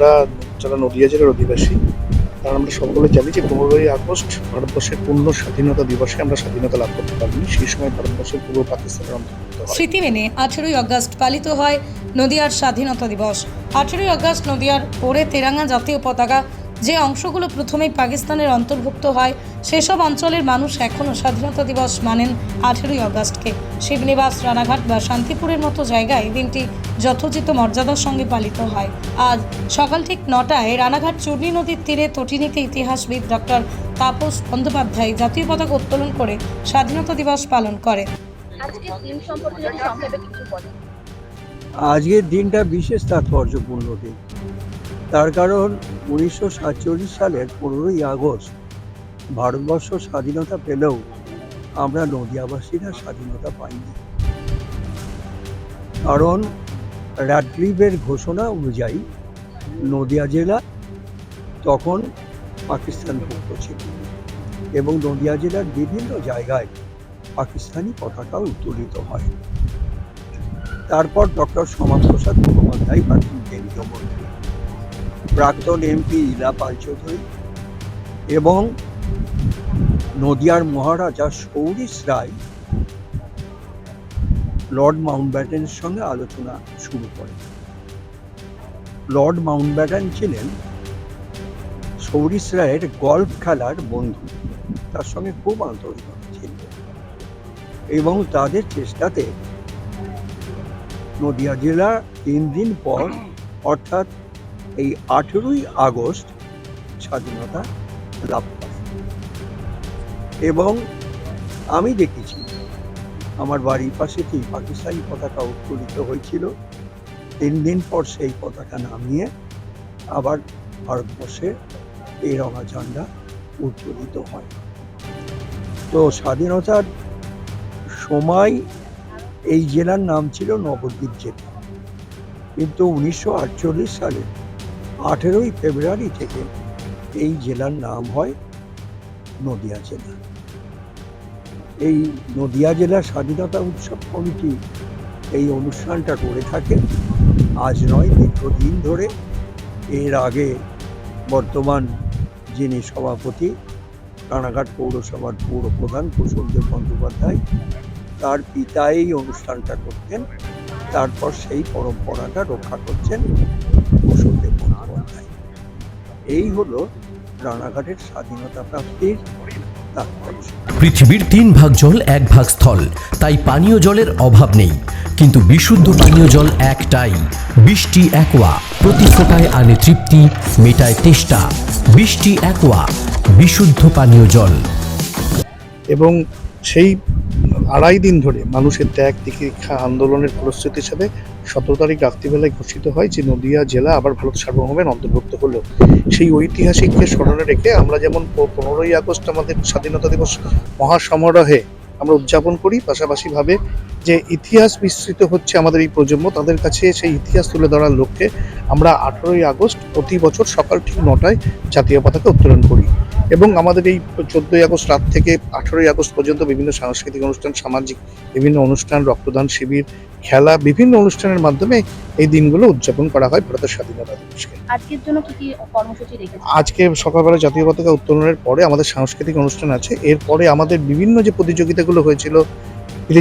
আমরা যারা নদিয়া জেলার অধিবাসী, তারা আমরা সকলে জানি যে পনেরোই আগস্ট ভারতবর্ষের পূর্ণ স্বাধীনতা দিবসে আমরা স্বাধীনতা লাভ করতে পারিনি। সেই সময় ভারতবর্ষের পূর্ব পাকিস্তানের অন্তর্ভুক্ত স্মৃতি মেনে আঠেরোই আগস্ট পালিত হয় নদিয়ার স্বাধীনতা দিবস। আঠেরোই আগস্ট নদিয়ার পরে তেরাঙ্গা জাতীয় পতাকা যে অংশগুলো প্রথমেই পাকিস্তানের অন্তর্ভুক্ত হয় সেসব অঞ্চলের মানুষ এখনও স্বাধীনতা দিবস মানেন আঠেরোই আগস্টকে শিবনিবাস রানাঘাট বা শান্তিপুরের মতো জায়গায় দিনটি যথোচিত মর্যাদার সঙ্গে পালিত হয়। আজ সকাল ঠিক নটায় রানাঘাট চূর্ণী নদীর তীরে তটিনীতে ইতিহাসবিদ ডক্টর তাপস বন্দ্যোপাধ্যায় জাতীয় পতাকা উত্তোলন করে স্বাধীনতা দিবস পালন করে আজকের দিন সম্পর্কে যদি সংক্ষেপে কিছু বলেন। আজকের দিনটা বিশেষ তাৎপর্যপূর্ণ দিন। তার কারণ উনিশশো সাতচল্লিশ সালের পনেরোই আগস্ট ভারতবর্ষ স্বাধীনতা পেলেও আমরা নদিয়াবাসীরা স্বাধীনতা পাইনি। কারণ র্যাডক্লিফের ঘোষণা অনুযায়ী নদিয়া জেলা তখন পাকিস্তানভুক্ত ছিল এবং নদিয়া জেলার বিভিন্ন জায়গায় পাকিস্তানি পতাকা উত্তোলিত হয়। তারপর ডক্টর শ্যামাপ্রসাদ মুখোপাধ্যায় প্রাক্তন কেন্দ্রীয় মন্ত্রী প্রাক্তন এমপি ইলা পাল চৌধুরী এবং নদিয়ার মহারাজা সৌরিশ রায় লর্ড মাউন্টব্যাটেনের সঙ্গে আলোচনা শুরু করেন। লর্ড মাউন্টব্যাটেন ছিলেন সৌরিশ রায়ের গল্ফ খেলার বন্ধু। তার সঙ্গে খুব আন্তরিকতা ছিল এবং তাদের চেষ্টাতে নদিয়া জেলা তিন দিন পর অর্থাৎ এই আঠেরোই আগস্ট স্বাধীনতা লাভ করে এবং আমি দেখেছি, আমার বাড়ির পাশে পাশেতেই পাকিস্তানি পতাকা উত্তোলিত হয়েছিল, তিন দিন পর সেই পতাকা নামিয়ে আবার ভারতবর্ষে এই রঙা ঝান্ডা উত্তোলিত হয়। তো স্বাধীনতার সময় এই জেলার নাম ছিল নবদ্বীপ জেলা। কিন্তু উনিশশো আটচল্লিশ সালে আঠেরোই ফেব্রুয়ারি থেকে এই জেলার নাম হয় নদিয়া জেলা। এই নদিয়া জেলা স্বাধীনতা উৎসব কমিটি এই অনুষ্ঠানটা করে থাকে। আজ নয়, দীর্ঘদিন ধরে। এর আগে বর্তমান যিনি সভাপতি, রানাঘাট পৌরসভার পৌর প্রধান কুশলদেব বন্দ্যোপাধ্যায়, তার পিতা এই অনুষ্ঠানটা করতেন। তারপর সেই পরম্পরাটা রক্ষা করছেন বন্দ্যোপাধ্যায় এই হলো রানাঘাটের স্বাধীনতা প্রাপ্তির পৃথিবীর তিন ভাগ জল এক ভাগ স্থল। তাই পানীয় জলের অভাব নেই। কিন্তু বিশুদ্ধ পানীয় জল একটাই। বৃষ্টি একোয়া। প্রতি ফোটায় আনে তৃপ্তি মেটায় তেষ্টা। বৃষ্টি একোয়া। বিশুদ্ধ পানীয় জল। এবং সেই আড়াই দিন ধরে মানুষের ত্যাগ তিতিক্ষা আন্দোলনের প্রস্তুতি হিসাবে সতেরো তারিখ রাত্রিবেলায় ঘোষিত হয় যে নদিয়া জেলা আবার ভারত সার্বভৌমের অন্তর্ভুক্ত হলো। সেই ঐতিহাসিককে স্মরণে রেখে আমরা যেমন পনেরোই আগস্ট আমাদের স্বাধীনতা দিবস মহাসমারোহে আমরা উদযাপন করি, পাশাপাশিভাবে যে ইতিহাস বিস্তৃত হচ্ছে আমাদের এই প্রজন্ম, তাদের কাছে সেই ইতিহাস তুলে ধরার লক্ষ্যে আমরা আঠেরোই আগস্ট প্রতি বছর সকাল ঠিক নটায় জাতীয় পতাকা উত্তোলন করি। এবং আমাদের এই চোদ্দোই আগস্ট রাত থেকে আঠেরোই আগস্ট পর্যন্ত বিভিন্ন সাংস্কৃতিক অনুষ্ঠান, সামাজিক বিভিন্ন অনুষ্ঠান, রক্তদান শিবির খেলা বিভিন্ন অনুষ্ঠানের মাধ্যমে এই দিনগুলো উদযাপন করা হয় ভারতের স্বাধীনতা দিবসকে। আজকের জন্য কি কি কর্মসূচি রেখেছেন? আজকে সকালবেলা জাতীয় পতাকা উত্তোলনের পরে আমাদের সাংস্কৃতিক অনুষ্ঠান আছে এরপরে আমাদের বিভিন্ন যে প্রতিযোগিতাগুলো হয়েছিল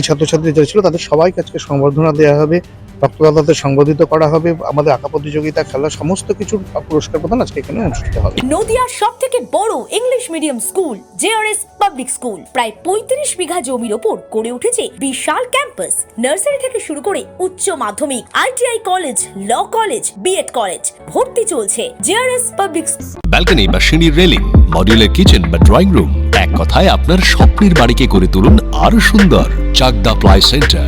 ছাত্রছাত্রী যারা ছিল তাদের সবাইকে আজকে সম্বর্ধনা দেওয়া হবে। রক্তদাতাদের সংবর্ধিত করা হবে আমাদের আঁকা প্রতিযোগিতা খেলা সমস্ত কিছুর পুরস্কার প্রদান আজকে এখানে অনুষ্ঠিত হবে। নদিয়ার সব থেকে বড় English medium school JRS public school প্রায় পঁয়ত্রিশ বিঘা জমির ওপর গড়ে উঠেছে বিশাল ক্যাম্পাস নার্সারি থেকে শুরু করে উচ্চ মাধ্যমিক ITI college law college BEd college ভর্তি চলছে জেআরএস পাবলিক ব্যালকনি বা সিঁড়ির রেলিং মডিউলার কিচেন বা ড্রয়িং রুম এক কথায় আপনার স্বপ্নের বাড়িকে করে তুলুন আরও সুন্দর Chakdah ply centre.